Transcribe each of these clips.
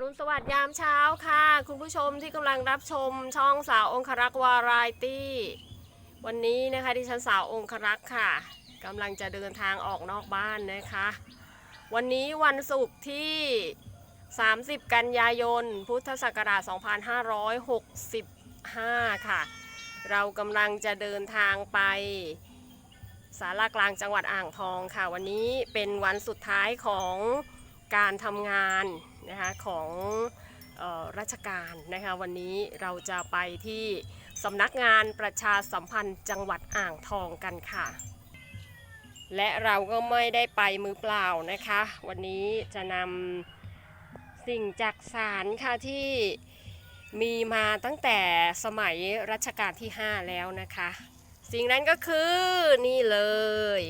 รุณสวัสดิ์ยามเช้าค่ะ คุณผู้ชมที่กำลังรับชมช่องสาวองครักษ์วารายตี้ วันนี้นะคะดิฉันสาวองครักษ์ค่ะกำลังจะเดินทางออกนอกบ้านนะคะ วันนี้วันศุกร์ที่ 30 กันยายน พุทธศักราช 2565 ค่ะ เรากำลังจะเดินทางไปสารากลางจังหวัดอ่างทองค่ะ วันนี้เป็นวันสุดท้ายของการทำงาน นะคะของออราชการนะคะวันนี้เราจะไปที่สำนักงานประชาสัมพันธ์จังหวัดอ่างทองกันค่ะ และเราก็ไม่ได้ไปมือเปล่านะคะ วันนี้จะนำสิ่งจักสารค่ะที่มีมาตั้งแต่สมัยรัชกาลที่ 5 แล้วนะคะ สิ่งนั้นก็คือนี่เลย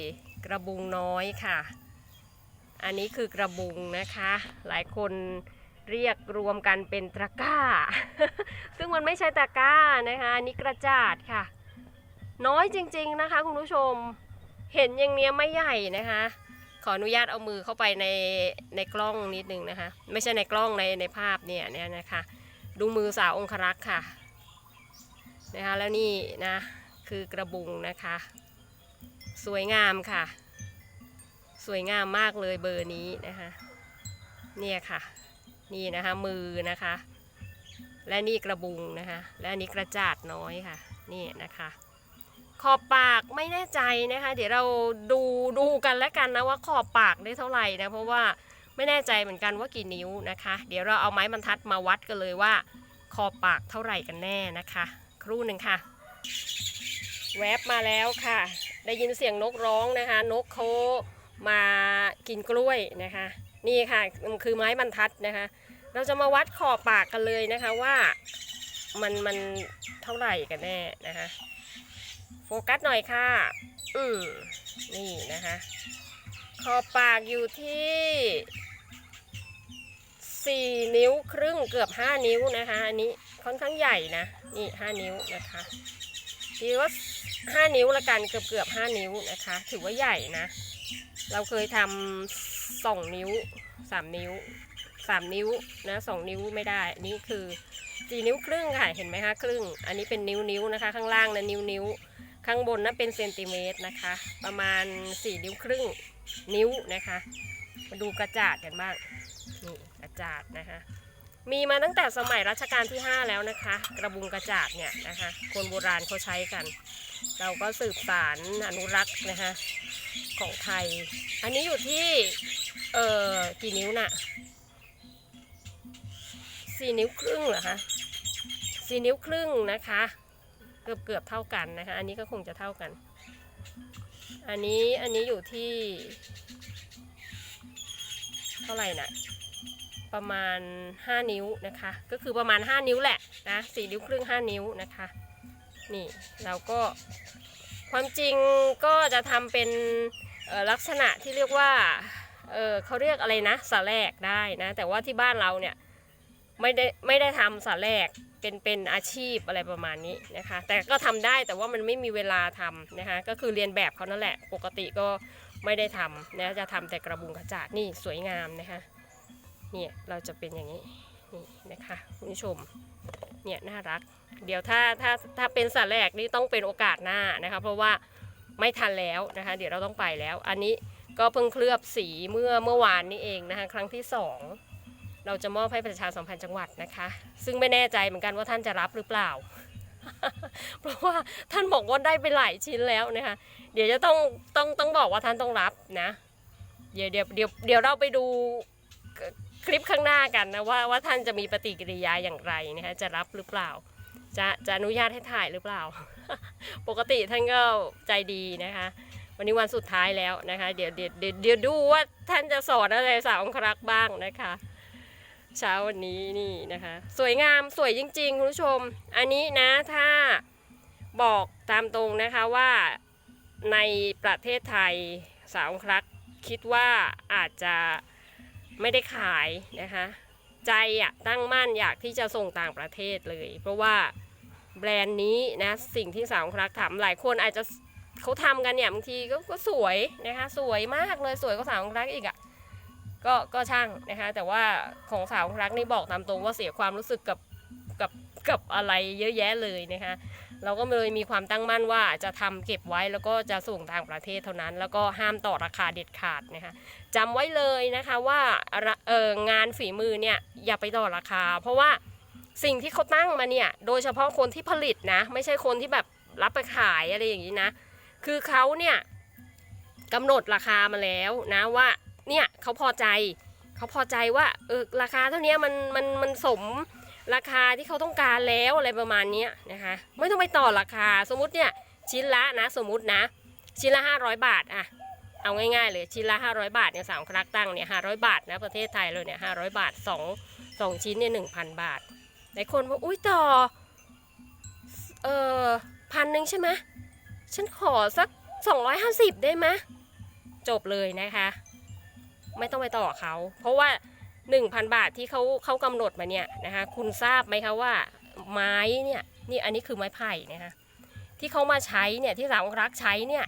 กระบุงน้อยค่ะ อันนี้คือกระบุงนะคะ หลายคนเรียกรวมกันเป็นตะกร้า ซึ่งมันไม่ใช่ตะกร้านะคะอันนี้กระจาดค่ะ น้อยจริงๆนะคะคุณผู้ชมเห็นอย่างเนี้ยไม่ใหญ่นะคะ ขออนุญาตเอามือเข้าไปในในกล้องนิดนึงนะคะ ไม่ใช่ในกล้องในในภาพเนี่ยเนี่ยนะคะ ดูมือสาวองครักษ์ค่ะนะคะแล้วนี่นะคือกระบุงนะคะ สวยงามค่ะ สวยงามมากเลยเบอร์นี้นะคะ เนี่ยค่ะ นี่นะคะมือนะคะ และนี่กระบุงนะคะ และอันนี้กระจาดน้อยค่ะ นี่นะคะ ขอบปากไม่แน่ใจนะคะ เดี๋ยวเราดูดูกันแล้วกันนะว่าขอบปากได้เท่าไหร่นะเพราะว่าไม่แน่ใจเหมือนกันว่ากี่นิ้วนะคะ เดี๋ยวเราเอาไม้บรรทัดมาวัดกันเลยว่า ขอบปากเท่าไหร่กันแน่นะคะ ครู่หนึ่งค่ะ แวบมาแล้วค่ะ ได้ยินเสียงนกร้องนะคะ นกเขา มากินกล้วยนะคะ นี่ค่ะมันคือไม้บรรทัดนะคะ เราจะมาวัดขอบปากกันเลยนะคะว่ามันมันเท่าไหร่กันแน่นะคะ โฟกัสหน่อยค่ะ อืมนี่นะคะ ขอบปากอยู่ที่ 4 นิ้วครึ่งเกือบ 5 นิ้วนะคะ อันนี้ค่อนข้างใหญ่นะ นี่ 5 นิ้วนะคะดีว่า5นิ้วละกันเกือบเกือบ 5 นิ้วนะคะ ถือว่าใหญ่นะ เราเคยทำ2นิ้ว3นิ้ว3นิ้วนะ2นิ้วไม่ได้นี่คือ4นิ้วครึ่งค่ะเห็นไหมคะครึ่ง อันนี้เป็นนิ้วนิ้วนะคะ ข้างล่างนะนิ้วนิ้วข้างบนนั้นเป็นเซนติเมตรนะคะ ประมาณ4นิ้วครึ่งนิ้วนะคะ มาดูกระจาดกันบ้างนี่กระจาดนะคะมีมาตั้งแต่สมัยรัชกาลที่ 5 แล้วนะคะ กระบุงกระจาดเนี่ยนะคะคนโบราณเขาใช้กัน เราก็สืบสารอนุรักษ์นะคะ ของไทย อันนี้อยู่ที่ เอ่อ กี่นิ้วน่ะสี่นิ้วครึ่งเหรอคะสี่นิ้วครึ่งนะคะ เกือบเกือบเท่ากันนะคะ อันนี้ก็คงจะเท่ากัน อันนี้อันนี้อยู่ที่ เท่าไหร่นะประมาณ 5 นิ้วนะคะ ก็คือประมาณ 5 นิ้วแหละนะสี่นิ้วครึ่ง 5 นิ้วนะคะ นี่เราก็ ความจริงก็จะทำเป็นลักษณะที่เรียกว่าเเขาเรียกอะไรนะสาแลกได้นะแต่ว่าที่บ้านเราเนี่ยไม่ได้ไม่ได้ทำสาแลกเป็นเป็นอาชีพอะไรประมาณนี้นะคะ แต่ก็ทำได้แต่ว่ามันไม่มีเวลาทำนะคะ ก็คือเรียนแบบเขานั่นแหละ ปกติก็ไม่ได้ทำนะจะทำแต่กระบุงกระจาดนี่สวยงามนะคะเนี่ยเราจะเป็นอย่างนี้นี่นะคะคุณผู้ชมเนี่ยน่ารัก เดี๋ยวถ้าถ้าถ้าเป็นสัตว์แรกนี่ต้องเป็นโอกาสหน้านะคะ เพราะว่าไม่ทันแล้วนะคะ เดี๋ยวเราต้องไปแล้ว อันนี้ก็เพิ่งเคลือบสีเมื่อเมื่อวานนี้เองนะคะ ครั้งที่สองเราจะมอบให้ประชาสัมพันธ์จังหวัดนะคะ ซึ่งไม่แน่ใจเหมือนกันว่าท่านจะรับหรือเปล่า เพราะว่าท่านบอกว่าได้ไปหลายชิ้นแล้วนะคะ เดี๋ยวจะต้องต้องต้องบอกว่าท่านต้องรับนะ เดี๋ยวเดี๋ยวเดี๋ยวเดี๋ยวเราไปดูคลิปข้างหน้ากันนะว่าว่าท่านจะมีปฏิกิริยาอย่างไรนะคะจะรับหรือเปล่า จะจะอนุญาตให้ถ่ายหรือเปล่า ปกติท่านก็ใจดีนะคะ วันนี้วันสุดท้ายแล้วนะคะ เดี๋ยวเดี๋ยวเดี๋ยวดูว่าท่านจะสอนอะไรสาวองครักษ์บ้างนะคะ เช้าวันนี้นี่นะคะ สวยงามสวยจริง ๆ คุณผู้ชม อันนี้นะถ้าบอกตามตรงนะคะว่าในประเทศไทยสาวองครักษ์คิดว่าอาจจะไม่ได้ขายนะคะ ใจอะตั้งมั่นอยากที่จะส่งต่างประเทศเลย เพราะว่าแบรนด์นี้นะสิ่งที่สาวครักทำหลายคนอาจจะเขาทำกันเนี่ยบางทีก็ก็สวยนะคะสวยมากเลยสวยกว่าสาวครักอีกอะก็ก็ช่างนะคะแต่ว่าของสาวครักนี่บอกตามตรงว่าเสียความรู้สึกกับกับกับอะไรเยอะแยะเลยนะคะ เราก็เลยมีความตั้งมั่นว่าจะทำเก็บไว้แล้วก็จะส่งต่างประเทศเท่านั้น แล้วก็ห้ามต่อราคาเด็ดขาดนะคะจำไว้เลยนะคะว่าเอองานฝีมือเนี่ยอย่าไปต่อราคา เพราะว่าสิ่งที่เขาตั้งมาเนี่ยโดยเฉพาะคนที่ผลิตนะไม่ใช่คนที่แบบรับไปขายอะไรอย่างนี้นะ คือเขาเนี่ยกำหนดราคามาแล้วนะว่าเนี่ยเขาพอใจเขาพอใจว่าเออราคาเท่านี้มันมันมันสม ราคาที่เขาต้องการแล้วอะไรประมาณนี้นะคะ ไม่ต้องไปต่อราคา สมมติเนี่ยชิ้นละนะ สมมตินะ ชิ้นละ 500 บาทอะเอาง่ายๆเลยชิ้นละ 500 บาทเนี่ยสามครักตั้งเนี่ย500บาทนะประเทศไทยเลยเนี่ย500บาท2 2ชิ้นเนี่ย1,000บาทหลายคนบอกอุ้ยต่อเออพันหนึ่งใช่ไหมฉันขอสัก 250 ได้ไหมจบเลยนะคะ ไม่ต้องไปต่อเขา เพราะว่า 1,000 บาทที่เขาเขากำหนดมาเนี่ยนะคะคุณทราบไหมคะว่าไม้เนี่ยนี่อันนี้คือไม้ไผ่นะคะที่เขามาใช้เนี่ยที่สาวรักใช้เนี่ย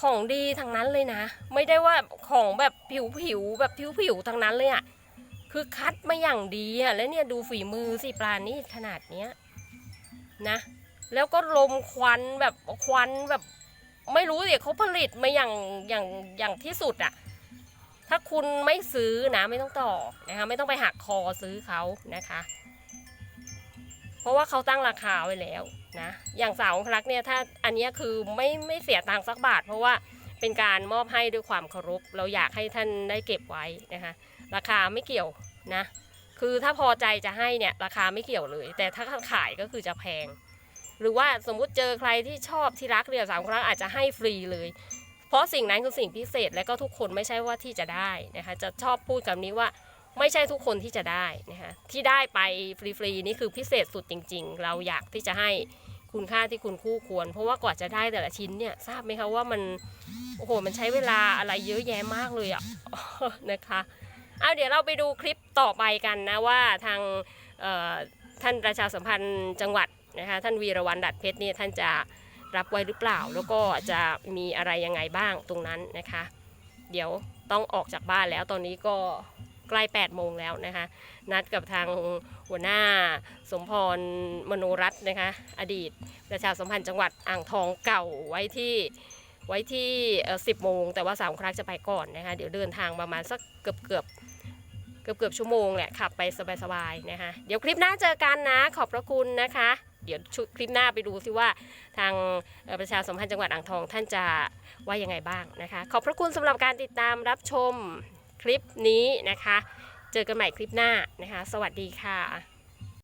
ของดีทั้งนั้นเลยนะ ไม่ได้ว่าของแบบผิวผิวแบบผิวผิวทั้งนั้นเลยอะ่ะคือคัดมาอย่างดีอะ่ะแล้วเนี่ยดูฝีมือสิปลานี่ขนาดเนี้ยนะแล้วก็ลมควันแบบควันแบบไม่รู้สิเขาผลิตมาอย่างอย่างอย่างที่สุดอะ ถ้าคุณไม่ซื้อนะไม่ต้องต่อนะคะไม่ต้องไปหักคอซื้อเขานะคะ เพราะว่าเขาตั้งราคาไว้แล้วนะอย่างสาวองครักเนี่ยถ้าอันนี้คือไม่ไม่เสียตังค์สักบาท เพราะว่าเป็นการมอบให้ด้วยความเคารพเราอยากให้ท่านได้เก็บไว้นะคะ ราคาไม่เกี่ยวนะ คือถ้าพอใจจะให้เนี่ยราคาไม่เกี่ยวเลย แต่ถ้าขายก็คือจะแพง หรือว่าสมมุติเจอใครที่ชอบที่รักเรียสาวองครักอาจจะให้ฟรีเลย เพราะสิ่งนั้นคือสิ่งพิเศษและก็ทุกคนไม่ใช่ว่าที่จะได้นะคะจะชอบพูดคำนี้ว่าไม่ใช่ทุกคนที่จะได้นะคะที่ได้ไปฟรีๆนี่คือพิเศษสุดจริง ๆ เราอยากที่จะให้คุณค่าที่คุณคู่ควร เพราะว่ากว่าจะได้แต่ละชิ้นเนี่ยทราบไหมคะว่ามันโอ้โหมันใช้เวลาอะไรเยอะแยะมากเลยอะนะคะเอาเดี๋ยวเราไปดูคลิปต่อไปกันนะว่าทางท่านประชาสัมพันธ์จังหวัดนะคะท่านวีรวันดัดเพชรเนี่ยท่านจะ รับไว้หรือเปล่า แล้วก็จะมีอะไรยังไงบ้างตรงนั้นนะคะ เดี๋ยวต้องออกจากบ้านแล้วตอนนี้ก็ใกล้8โมงแล้วนะคะ นัดกับทางหัวหน้าสมพรมโนรัตน์นะคะ อดีตประชาสัมพันธ์จังหวัดอ่างทองเก่าไว้ที่ไว้ที่ 10 โมง แต่ว่าสามครั้งจะไปก่อนนะคะ เดี๋ยวเดินทางประมาณสักเกือบเกือบเกือบเกือบชั่วโมงแหละขับไปสบายๆนะคะ เดี๋ยวคลิปหน้าเจอกันนะ ขอบพระคุณนะคะ เดี๋ยวชุดคลิปหน้าไปดูซิว่าทางประชาสัมพันธ์จังหวัดอ่างทอง ท่านจะว่ายังไงบ้างนะคะ ขอบพระคุณสำหรับการติดตามรับชมคลิปนี้นะคะ เจอกันใหม่คลิปหน้านะคะ สวัสดีค่ะ